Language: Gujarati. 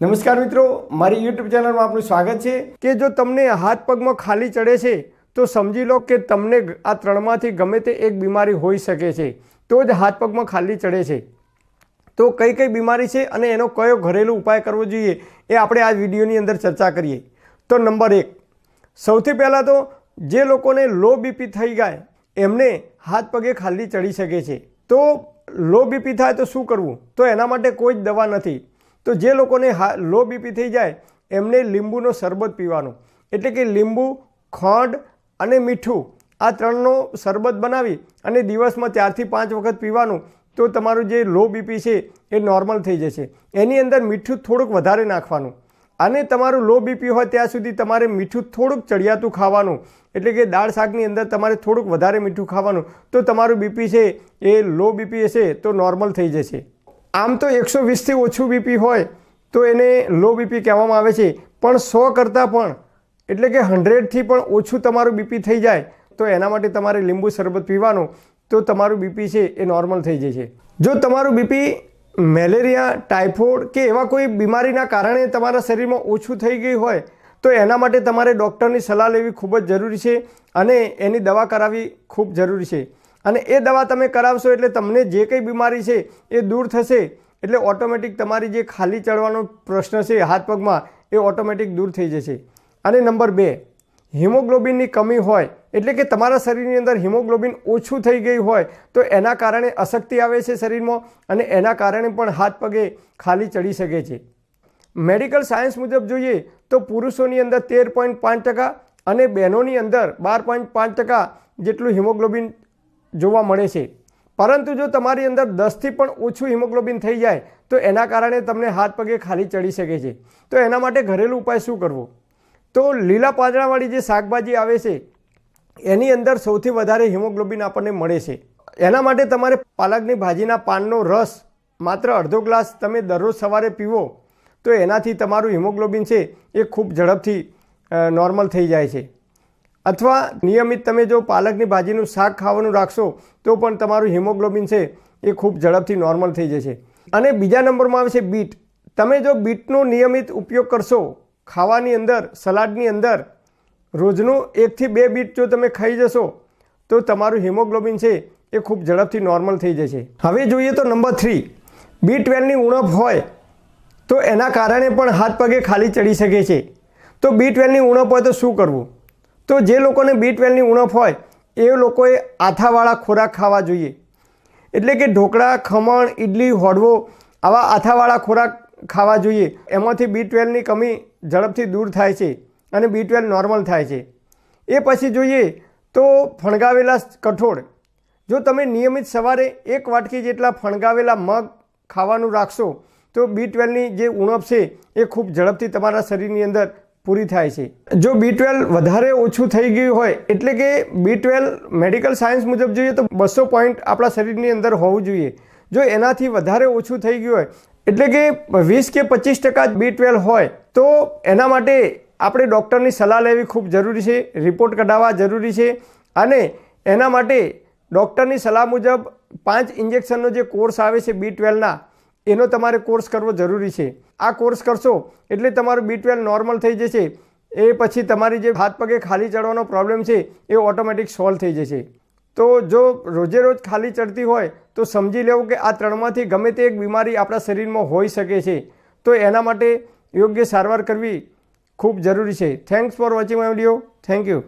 નમસ્કાર મિત્રો, મારી યુટ્યુબ ચેનલમાં આપનું સ્વાગત છે. કે જો તમને હાથ પગમાં ખાલી ચડે છે, તો સમજી લો કે તમને આ ત્રણમાંથી ગમે તે એક બીમારી હોઈ શકે છે. તો જ હાથ પગમાં ખાલી ચડે છે. તો કઈ કઈ બીમારી છે અને એનો કયો ઘરેલું ઉપાય કરવો જોઈએ, એ આપણે આ વિડીયોની અંદર ચર્ચા કરીએ. તો નંબર એક, સૌથી પહેલાં તો જે લોકોને લો બીપી થઈ જાય, એમને હાથ પગે ખાલી ચડી શકે છે. તો લો બીપી થાય તો શું કરવું? તો એના માટે કોઈ જ દવા નથી. તો જે લોકોને લો બીપી થઈ જાય, એમને લીંબુનો શરબત પીવાનો. એટલે કે લીંબુ, ખંડ અને મીઠું આ ત્રણનો શરબત બનાવી અને દિવસમાં ચારથી પાંચ વખત પીવાનું, તો તમારું જે લો બીપી છે એ નોર્મલ થઈ જશે. એની અંદર મીઠું થોડુંક વધારે નાખવાનું. અને તમારું લો બીપી હોય ત્યાં સુધી તમારે મીઠું થોડુંક ચડિયાતું ખાવાનું. એટલે કે દાળ શાકની અંદર તમારે થોડુંક વધારે મીઠું ખાવાનું. તો તમારું બીપી છે એ લો બીપી હશે તો નોર્મલ થઈ જશે. આમ તો એકસો વીસથી ઓછું બીપી હોય તો એને લો બીપી કહેવામાં આવે છે. પણ સો કરતાં પણ, એટલે કે હંડ્રેડથી પણ ઓછું તમારું બીપી થઈ જાય, તો એના માટે તમારે લીંબુ શરબત પીવાનું, તો તમારું બીપી છે એ નોર્મલ થઈ જશે. જો તમારું બીપી મેલેરિયા, ટાઇફોઇડ કે એવા કોઈ બીમારીના કારણે તમારા શરીરમાં ઓછું થઈ ગયું હોય, તો એના માટે તમારે ડૉક્ટરની સલાહ લેવી ખૂબ જ જરૂરી છે અને એની દવા કરાવવી ખૂબ જરૂરી છે. અને એ દવા તમે કરાવશો એટલે તમને જે કંઈ બીમારી છે એ દૂર થશે. એટલે ઓટોમેટિક તમારી જે ખાલી ચડવાનો પ્રશ્ન છે હાથ પગમાં, એ ઓટોમેટિક દૂર થઈ જશે. અને નંબર બે, હિમોગ્લોબિનની કમી હોય, એટલે કે તમારા શરીરની અંદર હિમોગ્લોબિન ઓછું થઈ ગયું હોય, તો એના કારણે અશક્તિ આવે છે શરીરમાં અને એના કારણે પણ હાથ પગે ખાલી ચડી શકે છે. મેડિકલ સાયન્સ મુજબ જોઈએ, તો પુરુષોની અંદર તેર પોઈન્ટ પાંચ ટકા અને બહેનોની અંદર બાર પોઈન્ટ પાંચ ટકા જેટલું હિમોગ્લોબિન જોવા મળે છે. પરંતુ જો તમારી અંદર દસથી પણ ઓછું હિમોગ્લોબિન થઈ જાય, તો એના કારણે તમને હાથ પગે ખાલી ચડી શકે છે. તો એના માટે ઘરેલું ઉપાય શું કરવો? તો લીલા પાંદડાવાળી જે શાકભાજી આવે છે, એની અંદર સૌથી વધારે હિમોગ્લોબિન આપણને મળે છે. એના માટે તમારે પાલકની ભાજીના પાનનો રસ માત્ર અડધો ગ્લાસ તમે દરરોજ સવારે પીવો, તો એનાથી તમારું હિમોગ્લોબિન છે એ ખૂબ ઝડપથી નોર્મલ થઈ જાય છે. અથવા નિયમિત તમે જો પાલકની ભાજીનું શાક ખાવાનું રાખશો, તો પણ તમારું હિમોગ્લોબિન છે એ ખૂબ ઝડપથી નોર્મલ થઈ જશે. અને બીજા નંબરમાં આવે છે બીટ. તમે જો બીટનો નિયમિત ઉપયોગ કરશો, ખાવાની અંદર, સલાડની અંદર, રોજનું એકથી બે બીટ જો તમે ખાઈ જશો, તો તમારું હિમોગ્લોબિન છે એ ખૂબ ઝડપથી નોર્મલ થઈ જશે. હવે જોઈએ તો નંબર થ્રી. બી ટ્વેલ્વની ઉણપ હોય, તો એના કારણે પણ હાથ પગે ખાલી ચડી શકે છે. તો બી ટ્વેલ્વની ઉણપ હોય તો શું કરવું? તો જે લોકોને બી ટ્વેલ્વની ઉણપ હોય, એ લોકોએ આથાવાળા ખોરાક ખાવા જોઈએ. એટલે કે ઢોકળા, ખમણ ઇડલી હોડવો, આવા આથાવાળા ખોરાક ખાવા જોઈએ. એમાંથી બી ટ્વેલ્વની કમી ઝડપથી દૂર થાય છે અને બી ટ્વેલ્વ નોર્મલ થાય છે. એ પછી જોઈએ તો ફણગાવેલા કઠોળ. જો તમે નિયમિત સવારે એક વાટકી જેટલા ફણગાવેલા મગ ખાવાનું રાખશો, તો બી ટ્વેલ્વની જે ઉણપ છે, એ ખૂબ ઝડપથી તમારા શરીરની અંદર પૂરી થાય છે. જો બી ટ્વેલ્વ વધારે ઓછું થઈ ગયું હોય, એટલે કે બી ટ્વેલ્વ મેડિકલ સાયન્સ મુજબ જોઈએ તો બસો પોઈન્ટ આપણા શરીરની અંદર હોવું જોઈએ. જો એનાથી વધારે ઓછું થઈ ગયું હોય, એટલે કે વીસ કે પચીસ ટકા બી ટ્વેલ્વ હોય, તો એના માટે આપણે ડૉક્ટરની સલાહ લેવી ખૂબ જરૂરી છે, રિપોર્ટ કઢાવવા જરૂરી છે, અને એના માટે ડૉક્ટરની સલાહ મુજબ પાંચ ઇન્જેક્શનનો જે કોર્સ આવે છે બી ટ્વેલ્વના એનો તમારે કોર્સ કરવો જરૂરી છે. આ કોર્સ કરશો એટલે તમારું બી ટ્વેલ્વ નોર્મલ થઈ જશે. એ પછી તમારી જે હાથ પગે ખાલી ચડવાનો પ્રોબ્લેમ છે, એ ઓટોમેટિક સોલ્વ થઈ જશે. તો જો રોજે રોજ ખાલી ચડતી હોય, તો સમજી લેવું કે આ ત્રણમાંથી ગમે તે એક બીમારી આપણા શરીરમાં હોઈ શકે છે. તો એના માટે યોગ્ય સારવાર કરવી ખૂબ જરૂરી છે. Thanks for watching my video thank you